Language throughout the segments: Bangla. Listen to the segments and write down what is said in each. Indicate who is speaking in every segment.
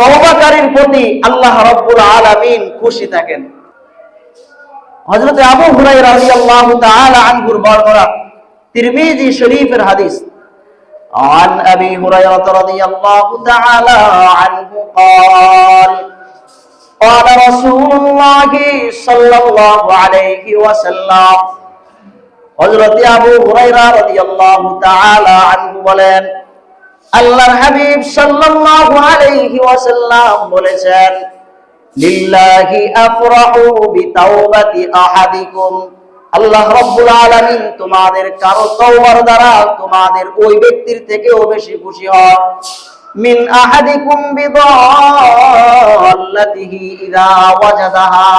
Speaker 1: তওবাকারীর প্রতি আল্লাহ রাব্বুল আলামিন খুশি থাকেন হযরত আবু হুরায়রা রাদিয়াল্লাহু তাআলা আনহুর বর্ণনা তিরমিজি শরীফের হাদিস عن أبي هريرة رضي الله تعالى عنه قال قال رسول الله صلى الله عليه وسلم হযরত আবু হুরায়রা রাদিয়াল্লাহু তাআলা আনহু বলেন আল্লাহর হাবিব সাল্লাল্লাহু আলাইহি ওয়াসাল্লাম বলেছেন, লিল্লাহি আফরাহু বিতাওবাতি আহাদিকুম। আল্লাহ রাব্বুল আলামিন তোমাদের কারও তওবার দ্বারা তোমাদের ওই ব্যক্তির থেকেও বেশি খুশি হন। মিন আহাদিকুম বিদাল্লাতিহি ইযা ওয়াজাদাহা।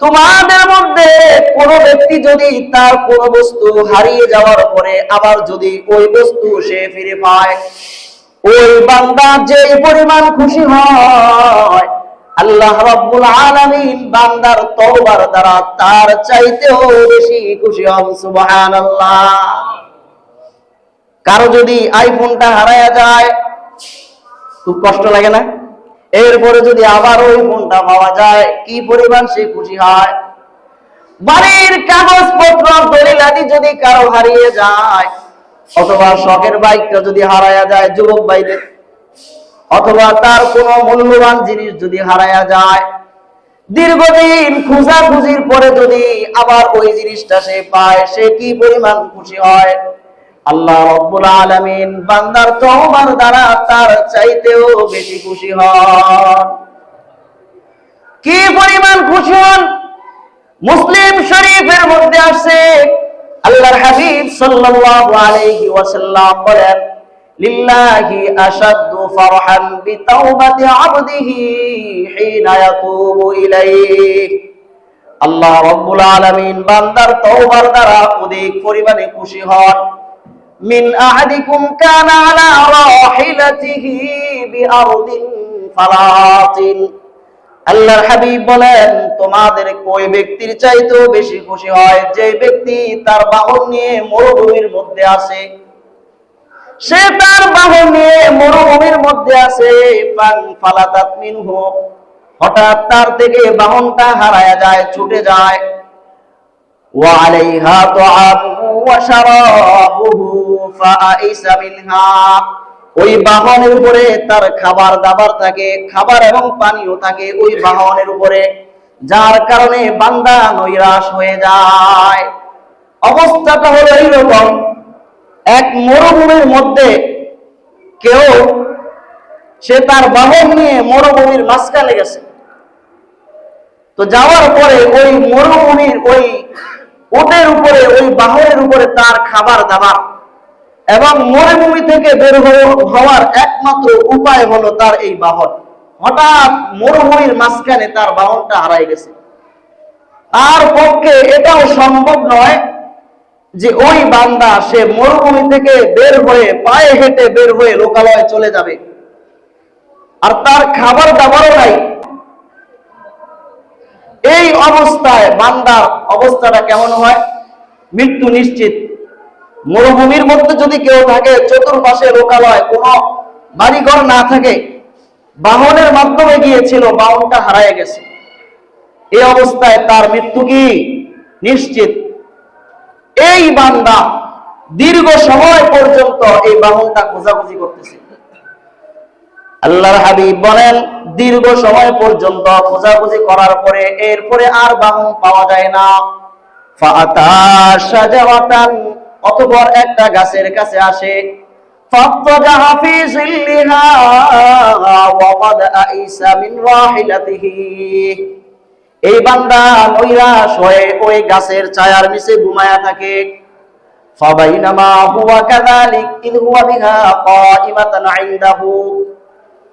Speaker 1: তোমাদের মধ্যে কোন ব্যক্তি যদি তার কোন বস্তু হারিয়ে যাওয়ার পরে আবার যদি ওই বস্তু সে ফিরে পায়, ওই বান্দা যে পরিমাণ খুশি হয়, আল্লাহ রাব্বুল আলামিন বান্দার তওবার দ্বারা তার চাইতেও বেশি খুশি হন, সুবহানাল্লাহ। কারও যদি আইফোনটা হারায়া যায়, খুব কষ্ট লাগে না? এরপরে যদি আবার ওই ফোনটা পাওয়া যায়, কি পরিমাণ সে খুশি হয়? বাড়ির কাগজপত্র, দলিলাদি যদি কারও হারিয়ে যায়, অথবা শখের বাইকটা যদি হারায়া যায় যুবক ভাইদের, অথবা তার কোনো মূল্যবান জিনিস যদি হারায়া যায়, দীর্ঘদিন খুঁজাখুঁজির পরে যদি আবার ওই জিনিসটা সে পায়, সে কি পরিমাণ খুশি হয়? আল্লাহ রব্বুল আলামিন বান্দার তওবার দ্বারা তার চাইতেও বেশি খুশি হন। কি পরিমাণ খুশি হন? মুসলিম শরীফের মধ্যে আসছে আল্লাহর হাবিব সাল্লাল্লাহু আলাইহি ওয়াসাল্লাম বলেন, লিল্লাহি আশাদ্দু ফারহান বিতাওবাতি আবদিহি হিনা ইয়াতুবু ইলাইহি। আল্লাহ রব্বুল আলামিন বান্দার তওবার দ্বারা অধিক পরিমাণে খুশি হন। মিন আহাদিকুম কানা আলা রাহিলাতিহি বিআরদিন ফালাতিন। আল্লাহর হাবিব বলেন, তোমাদের ওই ব্যক্তির চাইতেও বেশি খুশি হয় যে ব্যক্তি তার বাহন নিয়ে মরুভূমির মধ্যে আছে। সে তার বাহন নিয়ে মরুভূমির মধ্যে আছে। হঠাৎ তার থেকে বাহনটা হারায়া যায়, ছুটে যায়। وعليها طعامه وشرابه فأيس منها ওই বাহনের উপরে তার খাবার দাবার থাকে খাবার এবং পানীয় থাকে ওই বাহনের উপরে যার কারণে বান্দা নৈরাশ হয়ে যায় অবস্থাটা হলো এইরকম এক মরুভূমির মধ্যে কেউ সে তার বাহন নিয়ে মরুভূমির মাঝখানে গেছে তো যাওয়ার পরে ওই মরুভূমির ওই ওটের উপরে, ওই বাহনের উপরে তার খাবার দাবার। এবং মরুভূমি থেকে বের হওয়ার একমাত্র উপায় হলো তার এই বাহন। হঠাৎ মরুভূমির মাঝখানে তার বাহনটা হারাই গেছে। তার পক্ষে এটাও সম্ভব নয় যে ওই বান্দা, সে মরুভূমি থেকে বের হয়ে পায়ে হেঁটে বের হয়ে লোকালয়ে চলে যাবে। আর তার খাবার দাবারও নাই। অবস্থায়, বান্দার অবস্থাটা কেমন হয়? মৃত্যু নিশ্চিত। মরুভূমির মধ্যে যদি কেউ থাকে, চতুর্পাশে লোকালয়, কোনো বাড়িঘর না থাকে, বাহনের মাধ্যমে গিয়েছিল, বাহনটা হারায় গেছে। এই অবস্থায় তার মৃত্যু কি? নিশ্চিত। এই বান্দা দীর্ঘ সময় পর্যন্ত এই বাহনটা খোঁজাখুঁজি করতেছে। আল্লাহর হাবিব বলেন দীর্ঘ সময় পর্যন্ত খোঁজাখুঁজি করার পরে এরপরে আর বাহন পাওয়া যায় না ফাতা সাজাওয়াতান অতঃপর একটা গাছের কাছে আসে فاضطجع في ظلها وقد أئس من راحلته এই বান্দা নৈরাশ হয়ে ওই গাছের ছায়ার নিচে ঘুমায়া থাকে فبينما هو كذلك إذ هو بها قائمة عنده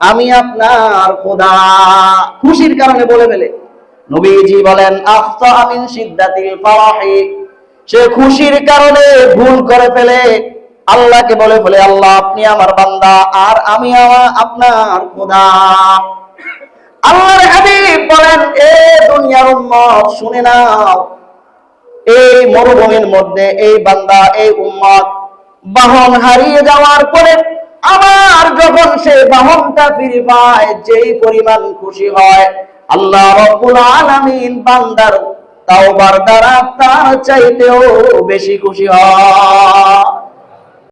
Speaker 1: আমি আপনার খোদা। খুশির কারণে বলে ফেলে। নবীজি বলেন আফতা আমিন সিদ্ধাতিল ফারাহি। সে খুশির কারণে ভুল করে ফেলে। আল্লাহকে বলে ফেলে, আল্লাহ, আপনি আমার বান্দা আর আমি আপনার খোদা। আল্লাহর হাবিব বলেন, এ দুনিয়ার উম্মত, শুনে নাও। এই মরুভূমির মধ্যে এই বান্দা, এই উম্মত বাহন হারিয়ে যাওয়ার পরে আবার যখন সে বাহনটা ফিরে পায় যেই পরিমাণ খুশি হয়, আল্লাহ রব্বুল আলামিন বান্দার তাওবার দ্বারা তার চাইতেও বেশি খুশি হয়।